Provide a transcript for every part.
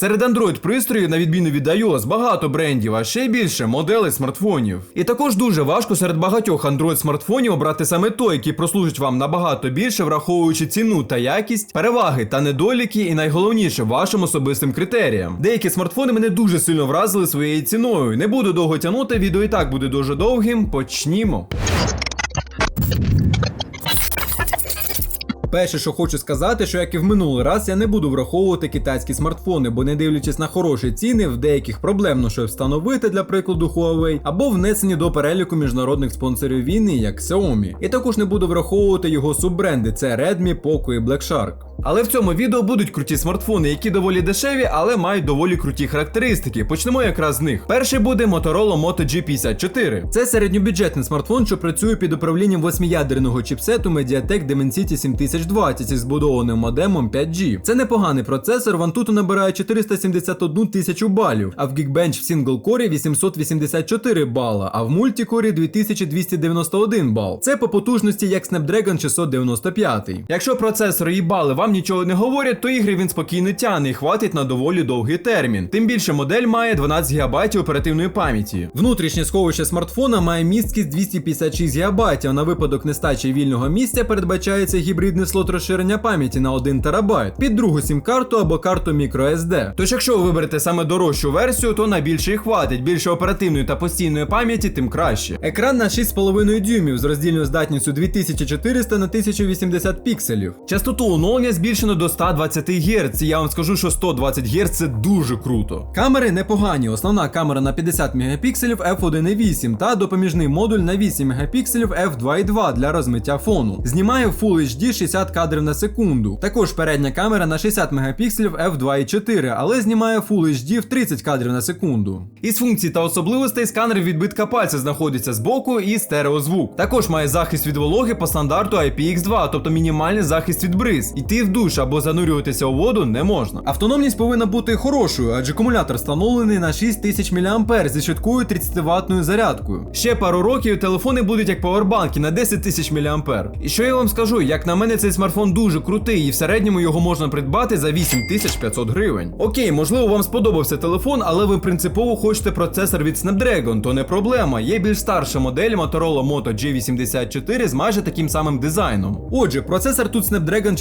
Серед Android пристроїв, на відміну від iOS, багато брендів, а ще більше моделей смартфонів. І також дуже важко серед багатьох Android смартфонів обрати саме той, який прослужить вам набагато більше, враховуючи ціну та якість, переваги та недоліки, і найголовніше вашим особистим критеріям. Деякі смартфони мене дуже сильно вразили своєю ціною. Не буду довго тягнути, відео і так буде дуже довгим. Почнімо. Перше, що хочу сказати, що як і в минулий раз, я не буду враховувати китайські смартфони, бо не дивлячись на хороші ціни, в деяких проблемно щось встановити, для прикладу Huawei, або внесені до переліку міжнародних спонсорів війни, як Xiaomi. І також не буду враховувати його суббренди: це Redmi, Poco і Black Shark. Але в цьому відео будуть круті смартфони, які доволі дешеві, але мають доволі круті характеристики. Почнемо якраз з них. Перший буде Motorola Moto G54. Це середньобюджетний смартфон, що працює під управлінням восьмиядерного чіпсету Mediatek Dimensity 7020 із збудованим модемом 5G. Це непоганий процесор, в Antutu набирає 471 тисячу балів, а в Geekbench в синглкорі 884 бала, а в мультикорі 2291 бал. Це по потужності як Snapdragon 695. Якщо процесор і бали вам нічого не говорять, то ігри він спокійно тягне і хватить на доволі довгий термін. Тим більше модель має 12 ГБ оперативної пам'яті. Внутрішнє сховище смартфона має місткість 256 ГБ, а на випадок нестачі вільного місця передбачається гібридний слот розширення пам'яті на 1 ТБ під другу сім-карту або карту microSD. Тож, якщо ви виберете саме дорожчу версію, то на більше і хватить. Більше оперативної та постійної пам'яті, тим краще. Екран на 6,5 дюймів з роздільною здатністю 2400 на 1080 пікселів. Частоту оновлення збільшено до 120 Гц. і Я вам скажу, що 120 Гц це дуже круто. Камери непогані. Основна камера на 50 мегапікселів f1.8 та допоміжний модуль на 8 мегапікселів f2.2 для розмиття фону. Знімає Full HD 60 кадрів на секунду. Також передня камера на 60 мегапікселів f2.4, але знімає Full HD в 30 кадрів на секунду. Із функцій та особливостей сканер відбитка пальця знаходиться збоку і стереозвук. Також має захист від вологи по стандарту IPX2, тобто мінімальний захист від бриз. Іти в душ або занурюватися у воду не можна. Автономність повинна бути хорошою, адже акумулятор встановлений на 6000 мА зі швидкою 30 ваттною зарядкою. Ще пару років телефони будуть як павербанки на 10 тисяч мА. І що я вам скажу, як на мене цей смартфон дуже крутий, і в середньому його можна придбати за 8500 гривень. Окей, можливо, вам сподобався телефон, але ви принципово хочете процесор від Snapdragon, то не проблема. Є більш старша модель Motorola Moto G84 з майже таким самим дизайном. Отже, процесор тут Snapdragon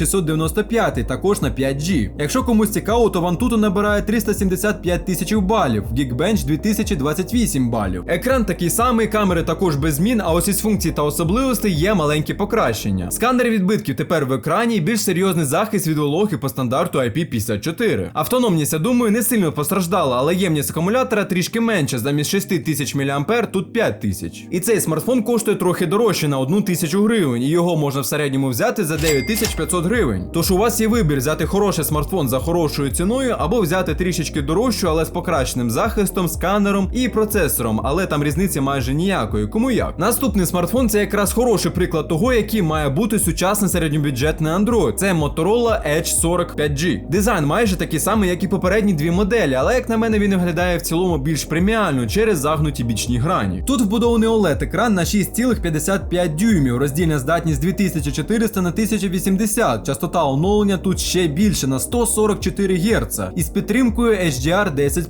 695, також на 5G. Якщо комусь цікаво, то Antutu набирає 375 тисяч балів, Geekbench 2028 балів. Екран такий самий, камери також без змін, а ось із функцій та особливостей є маленькі покращення. Сканер відбитків тепер в екрані і більш серйозний захист від вологи по стандарту IP54. Автономність, я думаю, не сильно постраждала, але ємність акумулятора трішки менша, замість 6000 мА тут 5000. І цей смартфон коштує трохи дорожче на 1000 гривень, і його можна в середньому взяти за 9500 гривень. Тож у вас є вибір взяти хороший смартфон за хорошою ціною, або взяти трішечки дорожчу, але з покращеним захистом, сканером і процесором, але там різниці майже ніякої. Кому як? Наступний смартфон це якраз хороший приклад того, який має бути сучасний середньобюджетний Android. Це Motorola Edge 45G. Дизайн майже такий самий, як і попередні дві моделі, але як на мене він виглядає в цілому більш преміально через загнуті бічні грані. Тут вбудований oled екран на 6,55 дюймів, роздільна здатність 2400 на 1080, частота оновлення тут ще більше на 144 Гц із підтримкою HDR 10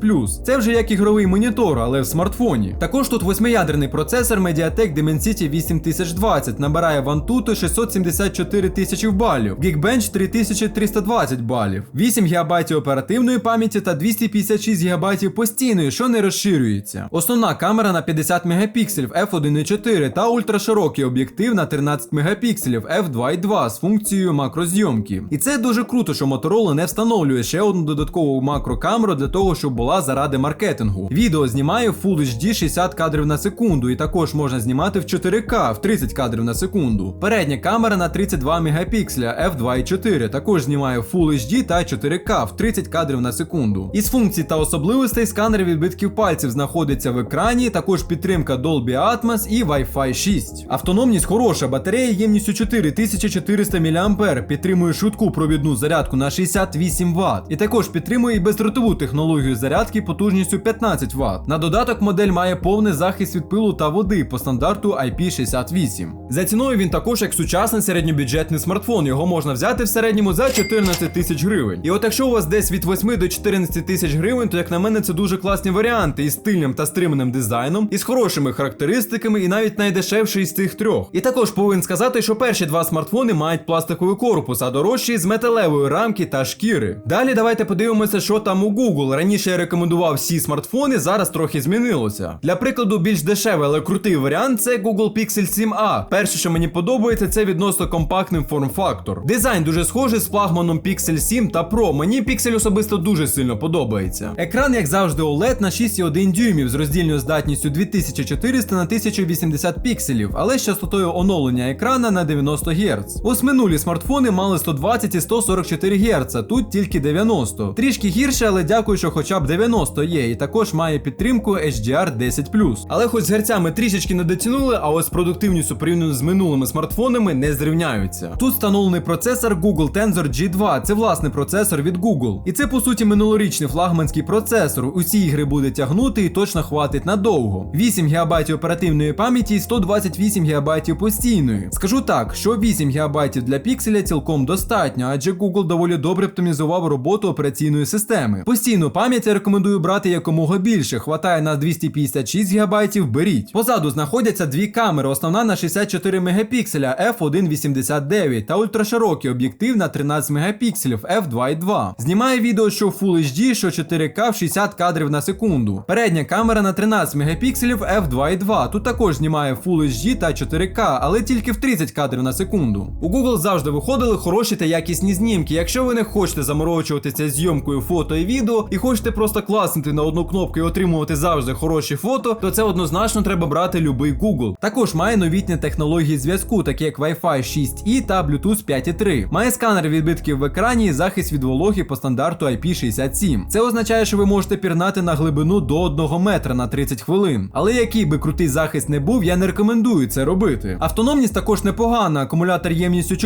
Це вже як ігровий монітор, але в смартфоні. Також тут восьмиядерний процесор Mediatek Dimensity 8020 набирає в Antutu 674 тисячі балів, Geekbench 3320 балів, 8 ГБ оперативної пам'яті та 256 ГБ постійної, що не розширюється. Основна камера на 50 мегапікселів f1.4 та ультраширокий об'єктив на 13 мегапікселів f2.2 з функцією макрозйомки. І це дуже круто, що Motorola не встановлює ще одну додаткову макрокамеру для того, щоб була заради маркетингу. Відео знімає Full HD 60 кадрів на секунду, і також можна знімати в 4К в 30 кадрів на секунду. Передня камера на 32 мегапікселя f2.4 також знімає Full HD та 4К в 30 кадрів на секунду. Із функцій та особливостей сканер відбитків пальців знаходиться в екрані, також підтримка Dolby Atmos і Wi-Fi 6. Автономність хороша, батарея ємністю 4400 мА, підтримує швидку провідну зарядку на 68 Вт. І також підтримує і бездротову технологію зарядки потужністю 15 Вт. На додаток модель має повний захист від пилу та води по стандарту IP68. За ціною він також як сучасний середньобюджетний смартфон. Його можна взяти в середньому за 14 тисяч гривень. І от якщо у вас десь від 8 до 14 тисяч гривень, то як на мене це дуже класні варіанти із стильним та стриманим дизайном, із хорошими характеристиками, і навіть найдешевший із цих трьох. І також повинен сказати, що перші два смартфони мають пластиковий корпус, а дорожчі з металевої рамки та шкіри. Далі давайте подивимося, що там у Google. Раніше я рекомендував всі смартфони, зараз трохи змінилося. Для прикладу, більш дешевий, але крутий варіант це Google Pixel 7a. Перше, що мені подобається, це відносно компактний форм-фактор. Дизайн дуже схожий з флагманом Pixel 7 та Pro. Мені Pixel особисто дуже сильно подобається. Екран, як завжди, OLED на 6,1 дюймів з роздільною здатністю 2400 на 1080 пікселів, але з частотою оновлення екрана на 90 Гц. Ось минулі смартфони мали 120 і 144 Гц, тут тільки 90. Трішки гірше, але дякую, що хоча б 90 є, і також має підтримку HDR 10 Але хоч з герцями трішечки не дотягнули, а ось продуктивністю порівняно з минулими смартфонами не зрівняються. Тут встановлений процесор Google Tensor G2, це власний процесор від Google. І це по суті минулорічний флагманський процесор. Усі ігри буде тягнути і точно хватить надовго. 8 ГБ оперативної пам'яті і 128 ГБ постійної. Скажу так, що 8 ГБ для пікселя цілком достатньо, адже Google доволі добре оптимізував роботу операційної системи. Постійну пам'ять я рекомендую брати якомога більше. Хватає на 256 ГБ, беріть. Позаду знаходяться дві камери, основна на 64 мегапікселя f1.89 та ультраширокий об'єктив на 13 мегапікселів f2.2. Знімає відео, що Full HD, що 4К в 60 кадрів на секунду. Передня камера на 13 мегапікселів f2.2. Тут також знімає Full HD та 4К, але тільки в 30 кадрів на секунду. У Google завжди виходили хороші та якісні знімки. Якщо ви не хочете заморочуватися зйомкою фото і відео і хочете просто класнути на одну кнопку і отримувати завжди хороші фото, то це однозначно треба брати любий Google. Також має новітні технології зв'язку, такі як Wi-Fi 6E та Bluetooth 5.3. Має сканер відбитків в екрані і захист від вологи по стандарту IP67. Це означає, що ви можете пірнати на глибину до 1 метра на 30 хвилин. Але який би крутий захист не був, я не рекомендую це робити. Автономність також непогана, акумулятор ємністю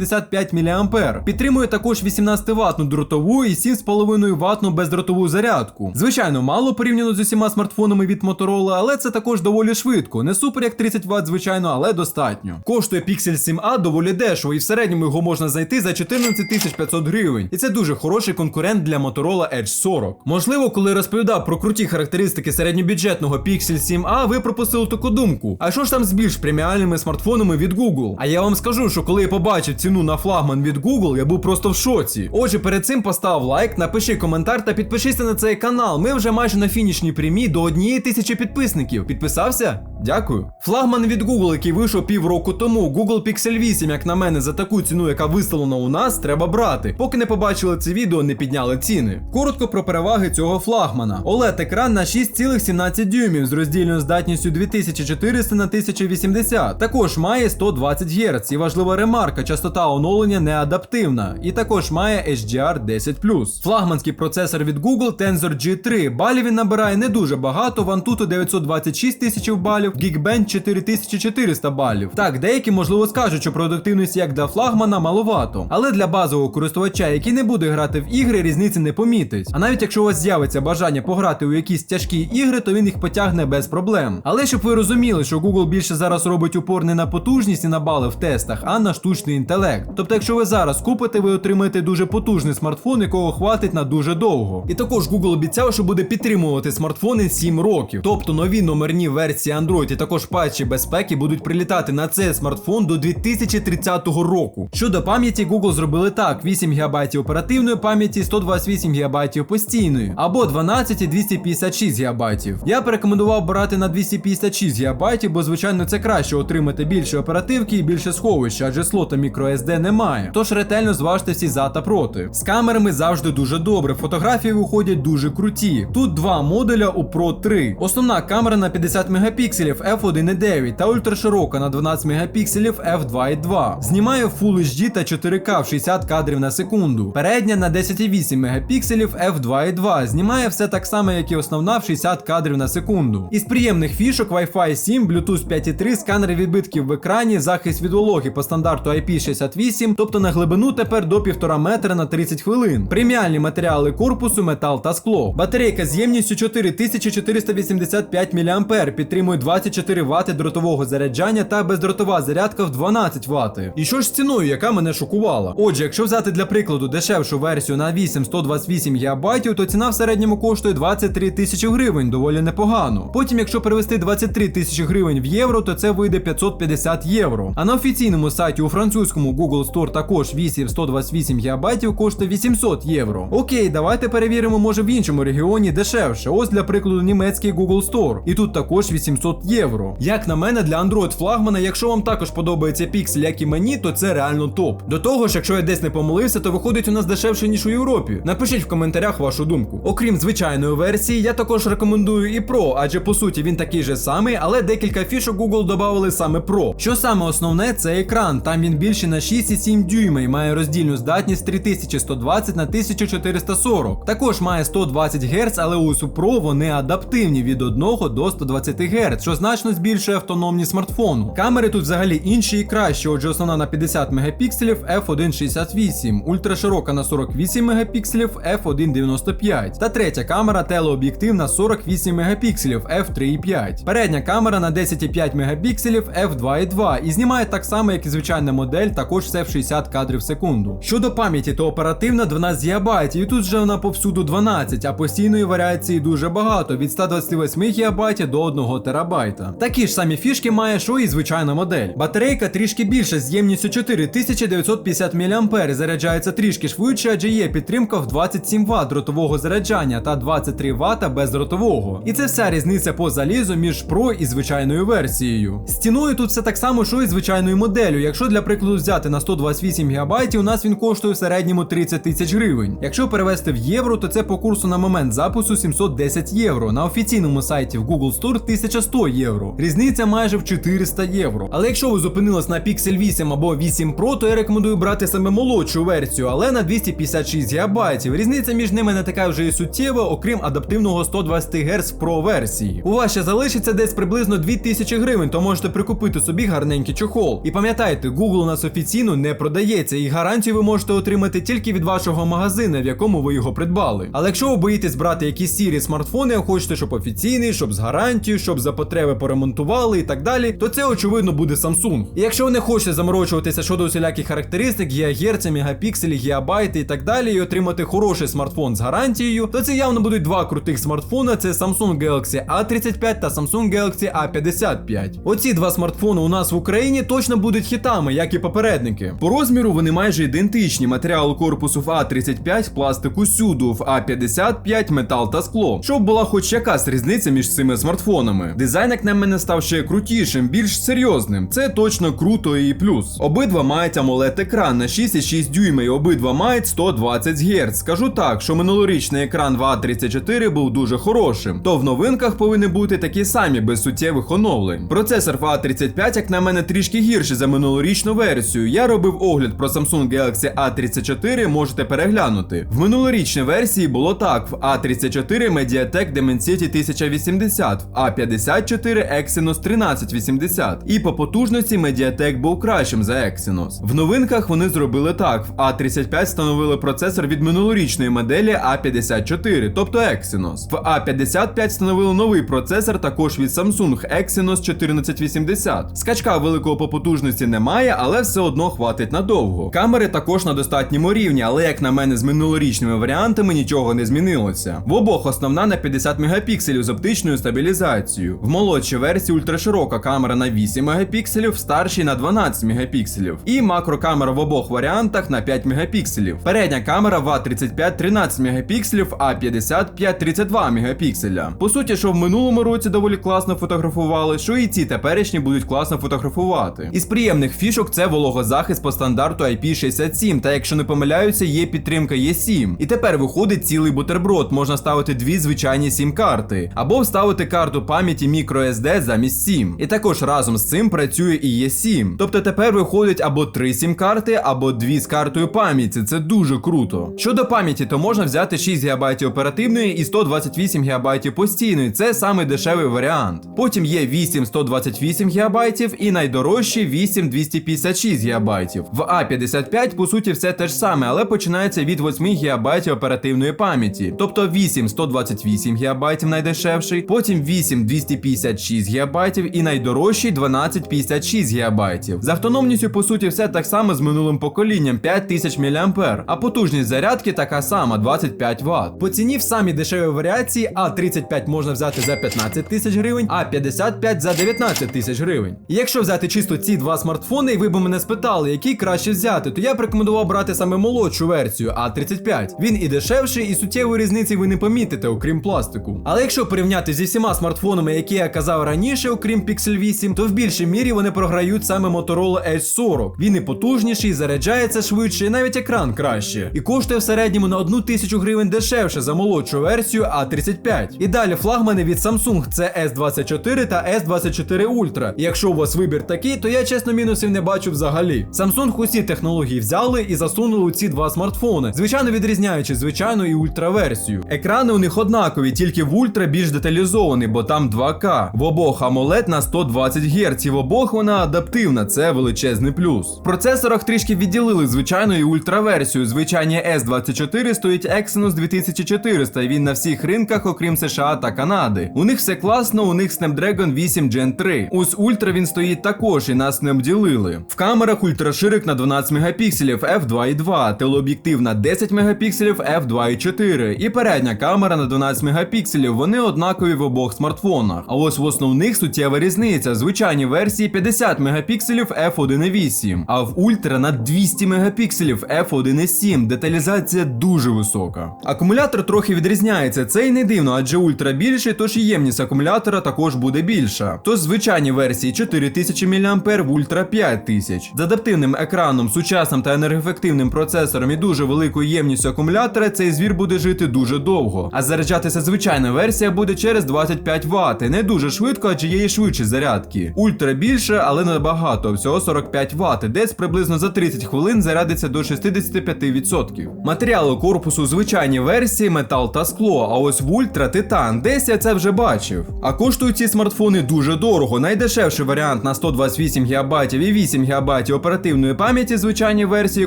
4385 мАh. Підтримує також 18 ватну дротову і 7,5 ватну бездротову зарядку. Звичайно, мало порівняно з усіма смартфонами від Motorola, але це також доволі швидко. Не супер як 30 Вт, звичайно, але достатньо. Коштує Pixel 7a доволі дешево, і в середньому його можна знайти за 14 500 гривень. І це дуже хороший конкурент для Motorola Edge 40. Можливо, коли розповідав про круті характеристики середньобюджетного Pixel 7a, ви пропустили таку думку. А що ж там з більш преміальними смартфонами від Google? А я вам скажу, що коли я побачив ціну на флагман від Google, я був просто в шоці. Отже, перед цим постав лайк, напиши коментар та підпишися на цей канал. Ми вже майже на фінішній прямій до однієї тисячі підписників. Підписався? Дякую. Флагман від Google, який вийшов півроку тому, Google Pixel 8, як на мене, за таку ціну, яка виставлена у нас, треба брати. Поки не побачили це відео, не підняли ціни. Коротко про переваги цього флагмана. oled екран на 6,17 дюймів з роздільною здатністю 2400 на 1080. Також має 120 Гц. І важлива ремарка, частота оновлення не адаптивна. І також має HDR 10. Флагманський процесор від Google Tensor G3. Балів він набирає не дуже багато, в Antutu 926 тисяч балів, Geekbench 4400 балів. Так, деякі можливо скажуть, що продуктивність як для флагмана маловато. Але для базового користувача, який не буде грати в ігри, різниці не помітить. А навіть якщо у вас з'явиться бажання пограти у якісь тяжкі ігри, то він їх потягне без проблем. Але щоб ви розуміли, що Google більше зараз робить упор не на потужність і на бали в тестах, а на штучний інтелект. Тобто, якщо ви зараз купите, ви отримаєте дуже потужний смартфон, якого хватить на дуже довго. І також Google обіцяв, що буде підтримувати смартфони 7 років. Тобто нові номерні версії Android і також патчі безпеки будуть прилітати на цей смартфон до 2030 року. Щодо пам'яті, Google зробили так: 8 ГБ оперативної пам'яті, 128 ГБ постійної, або 12 і 256 ГБ. Я б рекомендував брати на 256 ГБ, бо звичайно це краще отримати більше оперативки і більше сховища, адже слота microSD немає. Тож ретельно зважте всі за та проти. З камерами завжди дуже добре. Фотографії виходять дуже круті. Тут два модуля у Pro 3. Основна камера на 50 Мп f1.9 та ультраширока на 12 мегапікселів f2.2. Знімає Full HD та 4К в 60 кадрів на секунду. Передня на 10,8 мегапікселів f2.2. Знімає все так само, як і основна в 60 кадрів на секунду. Із приємних фішок Wi-Fi 7, Bluetooth 5.3, сканер відбитків в екрані, захист від вологи по стандарту IP68, тобто на глибину тепер до 1,5 метра на 30 хвилин. Преміальні матеріали корпусу, метал та скло. Батарейка з ємністю 4485 мА підтримує 24 Вт дротового заряджання та бездротова зарядка в 12 Вт. І що ж з ціною, яка мене шокувала? Отже, якщо взяти для прикладу дешевшу версію на 8 128 ГБ, то ціна в середньому коштує 23 тисячі гривень, доволі непогано. Потім, якщо перевести 23 тисячі гривень в євро, то це вийде 550 євро. А на офіційному сайті у французькому Google Store також 8 128 ГБ коштує 800 євро. Окей, давайте перевіримо, може в іншому регіоні дешевше. Ось для прикладу німецький Google Store. І тут також 800 євро. Як на мене, для Android флагмана, якщо вам також подобається піксель, як і мені, то це реально топ. До того ж, якщо я десь не помилився, то виходить у нас дешевше, ніж у Європі. Напишіть в коментарях вашу думку. Окрім звичайної версії, я також рекомендую і Pro, адже по суті він такий же самий, але декілька фішок Google додавали саме Pro. Що саме основне, це екран. Там він більше на 6,7 дюйма і має роздільну здатність 3120 на 1440. Також має 120 Гц, але у Pro вони адаптивні від 1 до 120 Гц, значно збільшує автономність смартфону. Камери тут взагалі інші і кращі, отже, основна на 50 мегапікселів f1.68, ультраширока на 48 мегапікселів f1.95 та третя камера телеоб'єктив на 48 мегапікселів f3.5. Передня камера на 10,5 мегапікселів f2.2 і знімає так само, як і звичайна модель, також все в 60 кадрів в секунду. Щодо пам'яті, то оперативна 12 ГБ, і тут вже вона повсюду 12, а постійної варіації дуже багато від 128 ГБ до 1 ТБ. Такі ж самі фішки має, що і звичайна модель. Батарейка трішки більша з ємністю 4950 мА, заряджається трішки швидше, адже є підтримка в 27 Вт дротового заряджання та 23 Вт бездротового. І це вся різниця по залізу між Pro і звичайною версією. З ціною тут все так само, що і звичайною моделлю. Якщо для прикладу взяти на 128 ГБ, у нас він коштує в середньому 30 тисяч гривень. Якщо перевести в євро, то це по курсу на момент запису 710 євро. На офіційному сайті в Google Store 1100 євро. Різниця майже в 400 євро. Але якщо ви зупинились на Pixel 8 або 8 Pro, то я рекомендую брати саме молодшу версію, але на 256 ГБ. Різниця між ними не така вже і суттєва, окрім адаптивного 120 Гц Pro версії. У вас ще залишиться десь приблизно 2000 гривень, то можете прикупити собі гарненький чохол. І пам'ятайте, Google у нас офіційно не продається, і гарантію ви можете отримати тільки від вашого магазина, в якому ви його придбали. Але якщо ви боїтесь брати якісь сірі смартфони, а хочете, щоб офіційний, щоб з гарантією, щоб за потреби поремонтували і так далі, то це очевидно буде Samsung. І якщо не хочете заморочуватися щодо усіляких характеристик, гігагерця, мегапікселі, гігабайти і так далі, і отримати хороший смартфон з гарантією, то це явно будуть два крутих смартфона: це Samsung Galaxy A35 та Samsung Galaxy A55. Оці два смартфони у нас в Україні точно будуть хітами, як і попередники. По розміру вони майже ідентичні. Матеріал корпусу в А35, пластику сюду, в А55 метал та скло, щоб була хоч якась різниця між цими смартфонами. Дизайн, як на мене, став ще крутішим, більш серйозним. Це точно круто і плюс. Обидва мають amoled екран на 6,6 дюйма і обидва мають 120 Гц. Скажу так, що минулорічний екран в А34 був дуже хорошим, то в новинках повинні бути такі самі без суттєвих оновлень. Процесор в А35, як на мене, трішки гірший за минулорічну версію. Я робив огляд про Samsung Galaxy A34, можете переглянути. В минулорічній версії було так: в A34 Mediatek Dimensity 1080, в A54 Exynos 1380. І по потужності Mediatek був кращим за Exynos. В новинках вони зробили так: в A35 встановили процесор від минулорічної моделі A54, тобто Exynos. В A55 встановили новий процесор також від Samsung Exynos 1480. Скачка великого по потужності немає, але все одно хватить надовго. Камери також на достатньому рівні, але як на мене з минулорічними варіантами нічого не змінилося. В обох основна на 50 мегапікселів з оптичною стабілізацією. В молодшій версії ультраширока камера на 8 мегапікселів, в старшій на 12 мегапікселів. І макрокамера в обох варіантах на 5 мегапікселів. Передня камера в А35 13 мегапікселів, а 55 32 мегапікселя. По суті, що в минулому році доволі класно фотографували, що і ці теперішні будуть класно фотографувати. Із приємних фішок це вологозахист по стандарту IP67, та якщо не помиляюся, є підтримка E7. І тепер виходить цілий бутерброд, можна ставити дві звичайні сім-карти, або вставити карту пам'яті microSD замість 7. І також разом з цим працює і є 7. Тобто тепер виходить або 3 сім карти, або 2 з картою пам'яті. Це дуже круто. Щодо пам'яті, то можна взяти 6 ГБ оперативної і 128 ГБ постійної. Це самий дешевий варіант. Потім є 8 128 ГБ і найдорожчі 8 256 ГБ. В А55 по суті все те ж саме, але починається від 8 ГБ оперативної пам'яті. Тобто 8 128 ГБ найдешевший, потім 8 256 ГБ і найдорожчий 12 56 ГБ. З автономністю, по суті, все так само з минулим поколінням 5000 мА, а потужність зарядки така сама 25 Вт. По ціні в самій дешевій варіації А35 можна взяти за 15 тисяч гривень, а 55 за 19 тисяч гривень. Якщо взяти чисто ці два смартфони, і ви б мене спитали, який краще взяти, то я б рекомендував брати саме молодшу версію А35. Він і дешевший, і суттєвої різниці ви не помітите, окрім пластику. Але якщо порівняти зі всіма смартфонами, які я казав раніше, окрім Pixel 8, то в більшій мірі вони програють саме Motorola Edge 40. Він і потужніший, заряджається швидше, і навіть екран краще. І коштує в середньому на одну тисячу гривень дешевше за молодшу версію А35. І далі флагмани від Samsung це S24 та S24 Ultra. І якщо у вас вибір такий, то я чесно мінусів не бачу взагалі. Samsung усі технології взяли і засунули у ці два смартфони, звичайно відрізняючи звичайну і ультраверсію. Екрани у них однакові, тільки в ультра більш деталізований, бо там 2К. В обох AMOLED на 120 Гц, і в обох вона адаптивна, це величезний плюс. В процесорах трішки відділили звичайну і ультраверсію. Звичайні S24 стоїть Exynos 2400, і він на всіх ринках, окрім США та Канади. У них все класно, у них Snapdragon 8 Gen 3. Ось Ультра він стоїть також і нас не обділили. В камерах ультраширик на 12 мегапікселів f2.2, телеоб'єктив на 10 мегапікселів f2.4 і передня камера на 12 мегапікселів. Вони однакові в обох смартфонах. А ось в основних суттєва різниця. Звичайні версії 50 мегапікселів f1.8, а в Ультра на 200 мегапікселів f1.7. Деталізація дуже висока. Акумулятор трохи відрізняється. Це й не дивно, адже ультра більший, тож і ємність акумулятора також буде більша. Тож звичайні версії 4000 мА в ультра 5000. З адаптивним екраном, сучасним та енергоефективним процесором і дуже великою ємністю акумулятора цей звір буде жити дуже довго. А заряджатися звичайна версія буде через 25 Вт. Не дуже швидко, адже є і швидші зарядки. Ультра більше, але набагато, всього 45 Вт. Десь приблизно за 30 хвилин зарядиться до 65%. Матеріали корпусу звичайні версії, метал та скло. А ось в ультра титан. Десь я це вже бачив. А коштують ці смартфони дуже дорого. Найдешевший варіант на 128 ГБ і 8 ГБ оперативної пам'яті звичайній версії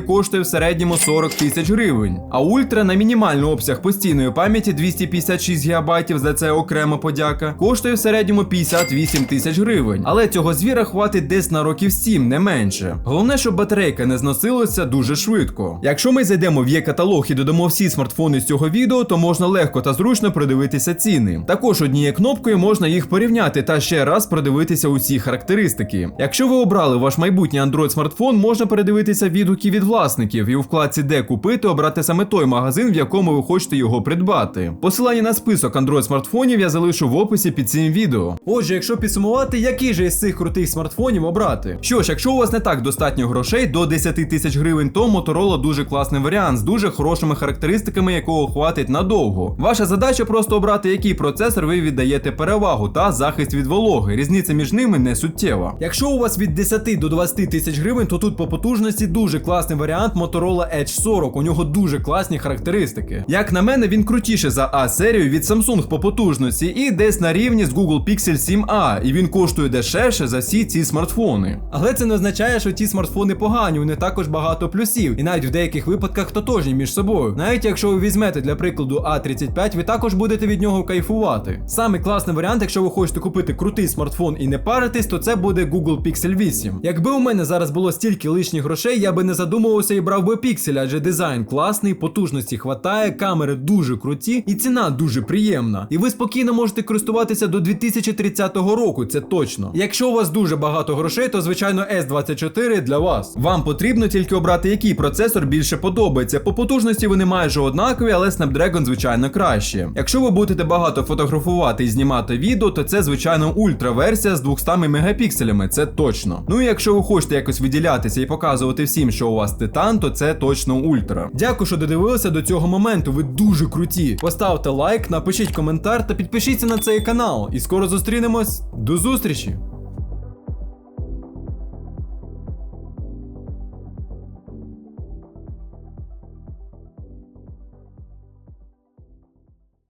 коштує в середньому 40 тисяч гривень. А ультра на мінімальний обсяг постійної пам'яті 256 ГБ, за це окрема подяка, коштує в середньому 58 тисяч гривень. Але цього звіра хватить десь на років 7, не менше. Головне, щоб батарейка не зносилася дуже швидко. Якщо ми зайдемо в є каталог і додамо всі смартфони з цього відео, то можна легко та зручно продивитися ціни. Також однією кнопкою можна їх порівняти та ще раз продивитися усі характеристики. Якщо ви обрали ваш майбутній Android смартфон, можна передивитися відгуки від власників і у вкладці Де купити обрати саме той магазин, в якому ви хочете його придбати. Посилання на список Android смартфонів я залишу в описі під цим відео. Отже, якщо підсумувати, який же із цих крутих смартфонів обрати? Що ж, якщо у вас не так достатньо грошей до 10 тисяч гривень, то Motorola дуже класний варіант з дуже хорошими характеристиками, якого хватить надовго. Ваша задача просто обрати, який процесор ви віддаєте перевагу та захист від вологи. Різниця між ними не суттєва. Якщо у вас від 10 до 20 тисяч гривень, то тут по потужності дуже класний варіант Motorola Edge 40. У нього дуже класні характеристики. Як на мене, він крутіше за A серію від Samsung по потужності і десь на рівні з Google Pixel 7a, і він коштує дешевше за всі ці смартфони. Але це не означає, що ці смартфони погані, у них також багато плюсів, і навіть в деяких випадках тотожні між собою. Навіть якщо ви візьмете для прикладу А35, ви також будете від нього кайфувати. Саме класний варіант, якщо ви хочете купити крутий смартфон і не паритись, то це буде Google Pixel 8. Якби у мене зараз було стільки лишніх грошей, я би не задумувався і брав би Pixel, адже дизайн класний, потужності хватає, камери дуже круті і ціна дуже приємна. І ви спокійно можете користуватися до 2030 року, це точно. Якщо у вас дуже багато грошей, то звичайно S24 для вас. Вам потрібно тільки обрати, який процесор більше подобається. По потужності вони майже однакові, але Snapdragon, звичайно, краще. Якщо ви будете багато фотографувати і знімати відео, то це звичайно ультра версія з 200 мегапікселями, це точно. Ну і якщо ви хочете якось виділятися і показувати всім, що у вас титан, то це точно ультра. Дякую, що додивилися до цього моменту. Ви дуже круті. Поставте лайк, напишіть коментар та підпишіться на цей канал. І скоро скоро зустрінемось. До зустрічі!